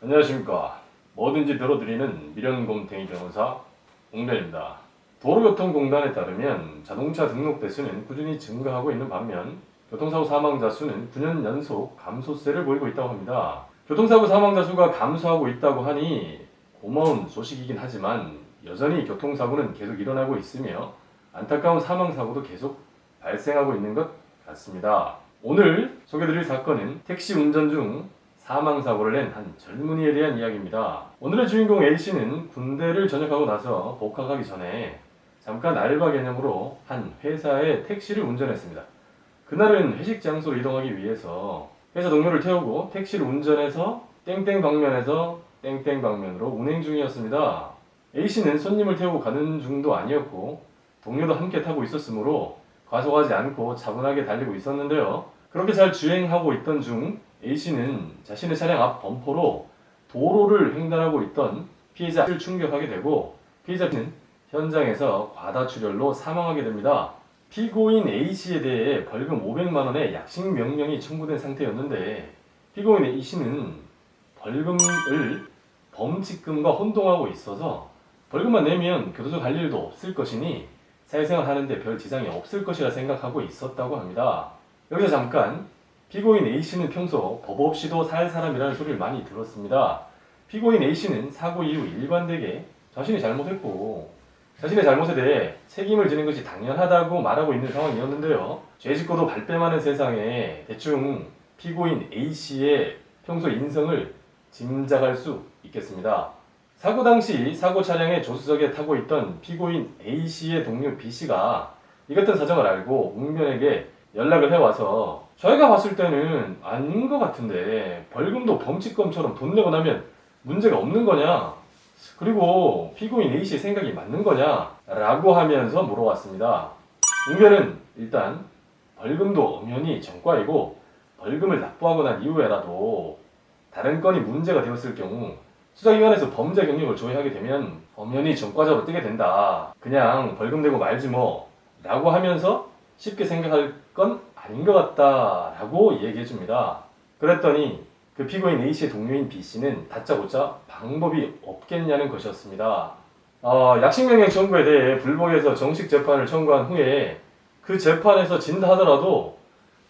안녕하십니까. 뭐든지 들어드리는 미련곰탱이 변호사 웅변입니다. 도로교통공단에 따르면 자동차 등록 대수는 꾸준히 증가하고 있는 반면 교통사고 사망자 수는 9년 연속 감소세를 보이고 있다고 합니다. 교통사고 사망자 수가 감소하고 있다고 하니 고마운 소식이긴 하지만 여전히 교통사고는 계속 일어나고 있으며 안타까운 사망사고도 계속 발생하고 있는 것 같습니다. 오늘 소개드릴 사건은 택시 운전 중 사망사고를 낸 한 젊은이에 대한 이야기입니다. 오늘의 주인공 A씨는 군대를 전역하고 나서 복학하기 전에 잠깐 알바 개념으로 한 회사의 택시를 운전했습니다. 그날은 회식 장소로 이동하기 위해서 회사 동료를 태우고 택시를 운전해서 땡땡 방면에서 땡땡 방면으로 운행 중이었습니다. A씨는 손님을 태우고 가는 중도 아니었고 동료도 함께 타고 있었으므로 과속하지 않고 차분하게 달리고 있었는데요. 그렇게 잘 주행하고 있던 중 A씨는 자신의 차량 앞 범퍼로 도로를 횡단하고 있던 피해자를 충격하게 되고 피해자는 현장에서 과다출혈로 사망하게 됩니다. 피고인 A씨에 대해 벌금 500만 원의 약식 명령이 청구된 상태였는데 피고인 A씨는 벌금을 범칙금과 혼동하고 있어서 벌금만 내면 교도소 갈 일도 없을 것이니 사회생활 하는데 별 지장이 없을 것이라 생각하고 있었다고 합니다. 여기서 잠깐 피고인 A씨는 평소 법 없이도 살 사람이라는 소리를 많이 들었습니다. 피고인 A씨는 사고 이후 일관되게 자신이 잘못했고 자신의 잘못에 대해 책임을 지는 것이 당연하다고 말하고 있는 상황이었는데요. 죄 짓고도 발뺌하는 세상에 대충 피고인 A씨의 평소 인성을 짐작할 수 있겠습니다. 사고 당시 사고 차량의 조수석에 타고 있던 피고인 A씨의 동료 B씨가 이 같은 사정을 알고 웅변에게 연락을 해와서 저희가 봤을 때는 아닌 것 같은데 벌금도 범칙금처럼 돈 내고 나면 문제가 없는 거냐? 그리고 피고인 A씨의 생각이 맞는 거냐? 라고 하면서 물어왔습니다. 웅변은 일단 벌금도 엄연히 전과이고 벌금을 납부하고 난 이후에라도 다른 건이 문제가 되었을 경우 수사기관에서 범죄 경력을 조회하게 되면 엄연히 전과자로 뜨게 된다. 그냥 벌금 내고 말지 뭐. 라고 하면서 쉽게 생각할 건 아닌 것 같다라고 얘기해 줍니다. 그랬더니 그 피고인 A씨의 동료인 B씨는 다짜고짜 방법이 없겠냐는 것이었습니다. 어, 약식명령 청구에 대해 불복에서 정식 재판을 청구한 후에 그 재판에서 진다 하더라도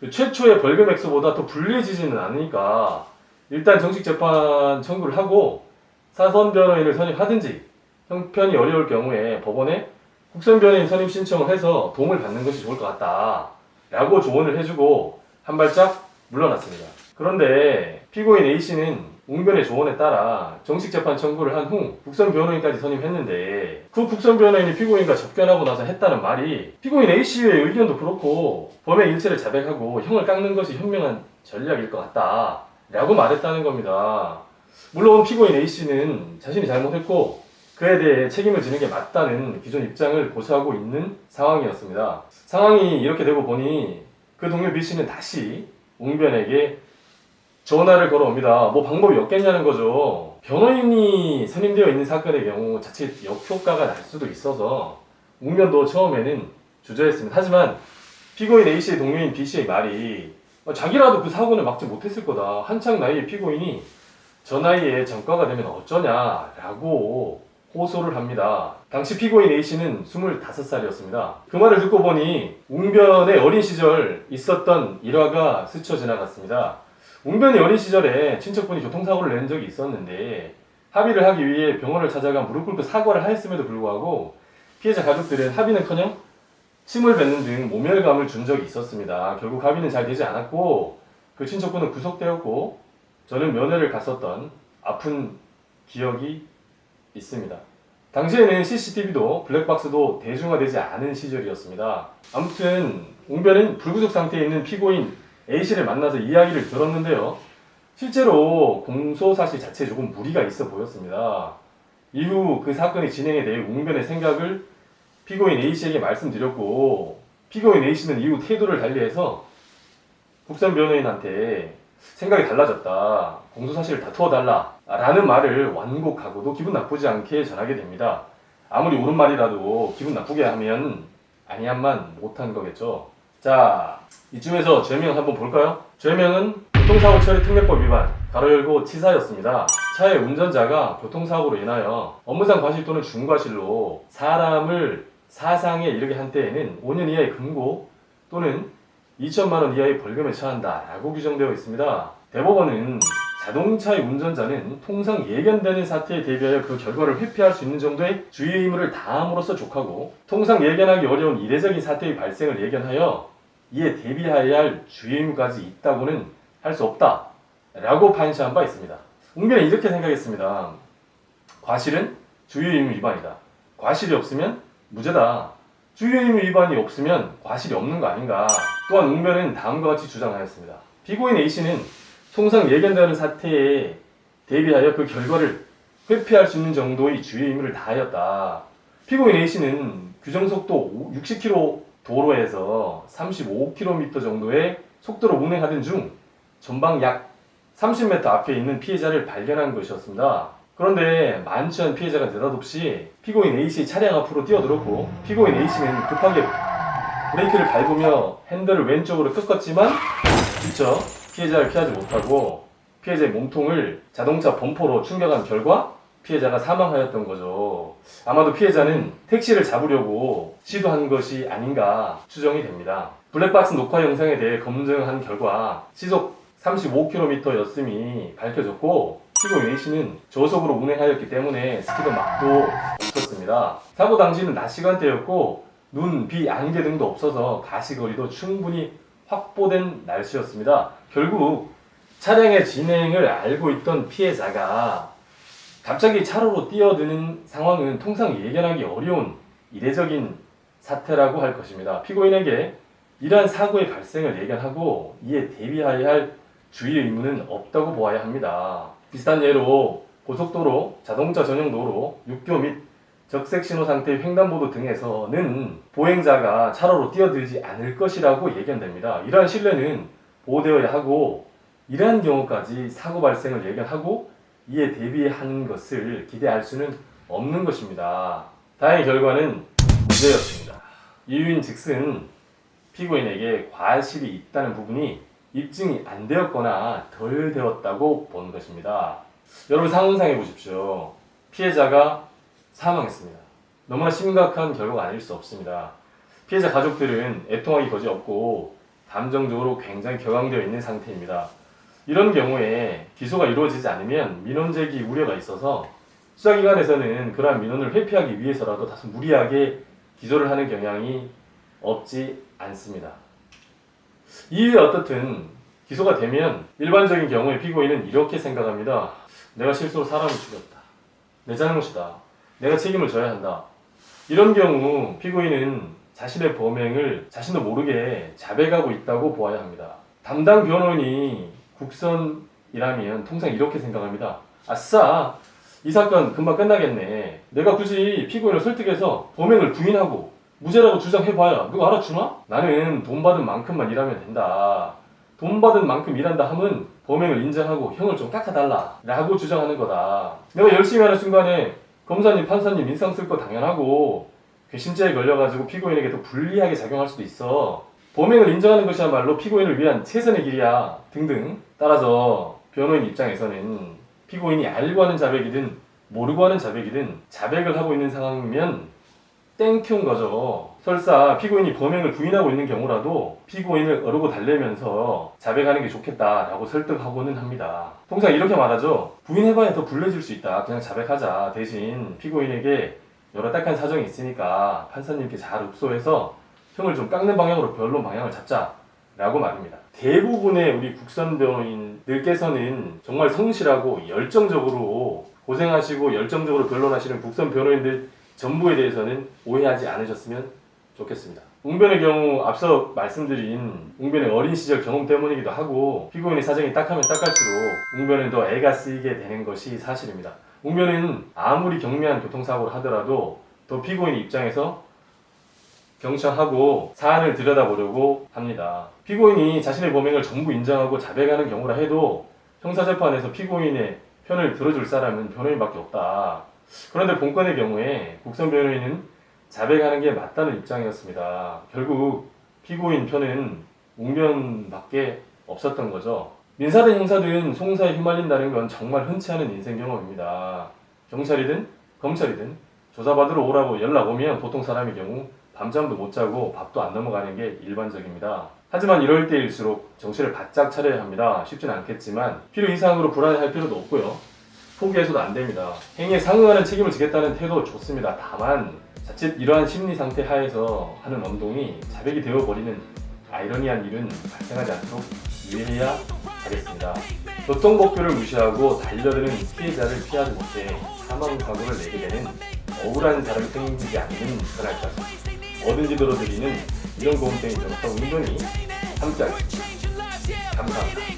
그 최초의 벌금 액수보다 더 불리해지지는 않으니까 일단 정식 재판 청구를 하고 사선 변호인을 선임하든지 형편이 어려울 경우에 법원에 국선 변호인 선임 신청을 해서 도움을 받는 것이 좋을 것 같다. 라고 조언을 해주고 한 발짝 물러났습니다. 그런데 피고인 A씨는 웅변의 조언에 따라 정식 재판 청구를 한 후 국선 변호인까지 선임했는데 그 국선 변호인이 피고인과 접견하고 나서 했다는 말이 피고인 A씨의 의견도 그렇고 범행 일체를 자백하고 형을 깎는 것이 현명한 전략일 것 같다. 라고 말했다는 겁니다. 물론 피고인 A씨는 자신이 잘못했고 그에 대해 책임을 지는 게 맞다는 기존 입장을 고수하고 있는 상황이었습니다. 상황이 이렇게 되고 보니 그 동료 B씨는 다시 웅변에게 전화를 걸어옵니다. 뭐 방법이 없겠냐는 거죠. 변호인이 선임되어 있는 사건의 경우 자칫 역효과가 날 수도 있어서 웅변도 처음에는 주저했습니다. 하지만 피고인 A씨의 동료인 B씨의 말이 어, 자기라도 그 사고는 막지 못했을 거다. 한창 나이의 피고인이 저 나이에 전과가 되면 어쩌냐라고 호소를 합니다. 당시 피고인 A씨는 25살이었습니다. 그 말을 듣고 보니 웅변의 어린 시절 있었던 일화가 스쳐 지나갔습니다. 웅변이 어린 시절에 친척분이 교통사고를 낸 적이 있었는데 합의를 하기 위해 병원을 찾아가 무릎 꿇고 사과를 하였음에도 불구하고 피해자 가족들은 합의는커녕 침을 뱉는 등 모멸감을 준 적이 있었습니다. 결국 합의는 잘 되지 않았고 그 친척분은 구속되었고 저는 면회를 갔었던 아픈 기억이 있습니다. 당시에는 CCTV도 블랙박스도 대중화되지 않은 시절이었습니다. 아무튼 웅변은 불구속 상태에 있는 피고인 A씨를 만나서 이야기를 들었는데요. 실제로 공소 사실 자체에 조금 무리가 있어 보였습니다. 이후 그 사건의 진행에 대해 웅변의 생각을 피고인 A씨에게 말씀드렸고 피고인 A씨는 이후 태도를 달리해서 국선 변호인한테 생각이 달라졌다. 공소 사실을 다투어 달라. 라는 말을 완곡하고도 기분 나쁘지 않게 전하게 됩니다. 아무리 옳은 말이라도 기분 나쁘게 하면 아니한만 못한 거겠죠. 자, 이쯤에서 죄명 한번 볼까요? 죄명은 교통사고 처리 특례법 위반, 가로 열고 치사였습니다. 차의 운전자가 교통사고로 인하여 업무상 과실 또는 중과실로 사람을 사상에 이르게 한 때에는 5년 이하의 금고 또는 2천만 원 이하의 벌금에 처한다라고 규정되어 있습니다. 대법원은 자동차의 운전자는 통상 예견되는 사태에 대비하여 그 결과를 회피할 수 있는 정도의 주의 의무를 다함으로써 족하고 통상 예견하기 어려운 이례적인 사태의 발생을 예견하여 이에 대비하여야 할 주의 의무까지 있다고는 할 수 없다 라고 판시한 바 있습니다. 웅변은 이렇게 생각했습니다. 과실은 주의 의무 위반이다. 과실이 없으면 무죄다. 주의 의무 위반이 없으면 과실이 없는 거 아닌가. 또한 웅변은 다음과 같이 주장하였습니다. 피고인 A씨는 통상 예견되는 사태에 대비하여 그 결과를 회피할 수 있는 정도의 주의 의무를 다하였다. 피고인 A씨는 규정속도 60km 도로에서 35km 정도의 속도로 운행하던 중 전방 약 30m 앞에 있는 피해자를 발견한 것이었습니다. 그런데 않은 피해자가 느닷없이 피고인 A씨 차량 앞으로 뛰어들었고 피고인 A씨는 급하게 브레이크를 밟으며 핸들을 왼쪽으로 꺾었지만 미처 피해자를 피하지 못하고 피해자의 몸통을 자동차 범퍼로 충격한 결과 피해자가 사망하였던 거죠. 아마도 피해자는 택시를 잡으려고 시도한 것이 아닌가 추정이 됩니다. 블랙박스 녹화 영상에 대해 검증한 결과 시속 35km였음이 밝혀졌고 피고인 A씨는 저속으로 운행하였기 때문에 스피드 막도 없었습니다. 사고 당시는 낮 시간대였고 눈, 비, 안개 등도 없어서 가시거리도 충분히 확보된 날씨였습니다. 결국 차량의 진행을 알고 있던 피해자가 갑자기 차로로 뛰어드는 상황은 통상 예견하기 어려운 이례적인 사태라고 할 것입니다. 피고인에게 이러한 사고의 발생을 예견하고 이에 대비하여야 할 주의 의무는 없다고 보아야 합니다. 비슷한 예로 고속도로, 자동차 전용 도로, 육교 및 적색 신호 상태의 횡단보도 등에서는 보행자가 차로로 뛰어들지 않을 것이라고 예견됩니다. 이러한 신뢰는 보호되어야 하고 이러한 경우까지 사고 발생을 예견하고 이에 대비하는 것을 기대할 수는 없는 것입니다. 다행히 결과는 무죄였습니다. 이유인 즉슨 피고인에게 과실이 있다는 부분이 입증이 안 되었거나 덜 되었다고 보는 것입니다. 여러분 상상해 보십시오. 피해자가 사망했습니다. 너무나 심각한 결과가 아닐 수 없습니다. 피해자 가족들은 애통하기 거지 없고 감정적으로 굉장히 격앙되어 있는 상태입니다. 이런 경우에 기소가 이루어지지 않으면 민원 제기 우려가 있어서 수사기관에서는 그러한 민원을 회피하기 위해서라도 다소 무리하게 기소를 하는 경향이 없지 않습니다. 이유에 어떻든 기소가 되면 일반적인 경우에 피고인은 이렇게 생각합니다. 내가 실수로 사람을 죽였다. 내 잘못이다. 내가 책임을 져야 한다. 이런 경우 피고인은 자신의 범행을 자신도 모르게 자백하고 있다고 보아야 합니다. 담당 변호인이 국선이라면 통상 이렇게 생각합니다. 아싸! 이 사건 금방 끝나겠네. 내가 굳이 피고인을 설득해서 범행을 부인하고 무죄라고 주장해봐야 누가 알아주나? 나는 돈 받은 만큼만 일하면 된다. 돈 받은 만큼 일한다 함은 범행을 인정하고 형을 좀 깎아달라. 라고 주장하는 거다. 내가 열심히 하는 순간에 검사님, 판사님 인상 쓸 거 당연하고 괘씸죄에 걸려가지고 피고인에게 더 불리하게 작용할 수도 있어. 범행을 인정하는 것이야말로 피고인을 위한 최선의 길이야. 등등. 따라서 변호인 입장에서는 피고인이 알고 하는 자백이든 모르고 하는 자백이든 자백을 하고 있는 상황이면 땡큐인 거죠. 설사 피고인이 범행을 부인하고 있는 경우라도 피고인을 어르고 달래면서 자백하는 게 좋겠다라고 설득하고는 합니다. 통상 이렇게 말하죠. 부인해봐야 더 불리해질 수 있다. 그냥 자백하자. 대신 피고인에게 여러 딱한 사정이 있으니까 판사님께 잘 읍소해서 형을 좀 깎는 방향으로 변론 방향을 잡자 라고 말입니다. 대부분의 우리 국선 변호인들께서는 정말 성실하고 열정적으로 고생하시고 열정적으로 변론하시는 국선 변호인들 전부에 대해서는 오해하지 않으셨으면 좋겠습니다. 웅변의 경우 앞서 말씀드린 웅변의 어린 시절 경험 때문이기도 하고 피고인의 사정이 딱하면 딱할수록 웅변은 더 애가 쓰이게 되는 것이 사실입니다. 웅변은 아무리 경미한 교통사고를 하더라도 더 피고인 입장에서 경청하고 사안을 들여다보려고 합니다. 피고인이 자신의 범행을 전부 인정하고 자백하는 경우라 해도 형사재판에서 피고인의 편을 들어줄 사람은 변호인밖에 없다. 그런데 본건의 경우에 국선 변호인은 자백하는 게 맞다는 입장이었습니다. 결국 피고인 편은 웅변밖에 없었던 거죠. 민사든 형사든 송사에 휘말린다는 건 정말 흔치 않은 인생 경험입니다. 경찰이든 검찰이든 조사받으러 오라고 연락 오면 보통 사람의 경우 밤잠도 못 자고 밥도 안 넘어가는 게 일반적입니다. 하지만 이럴 때일수록 정신을 바짝 차려야 합니다. 쉽진 않겠지만 필요 이상으로 불안해할 필요도 없고요. 포기해서도 안 됩니다. 행위에 상응하는 책임을 지겠다는 태도 좋습니다. 다만 자칫 이러한 심리 상태 하에서 하는 언동이 자백이 되어버리는 아이러니한 일은 발생하지 않도록 유의해야 하겠습니다. 교통법규를 무시하고 달려드는 피해자를 피하지 못해 사망 사고를 내게 되는 억울한 사람이 생기지 않는 그날까지 뭐든지 들어드리는 이런 고음땡이 정성 운동이 함께하겠습니다. 감사합니다.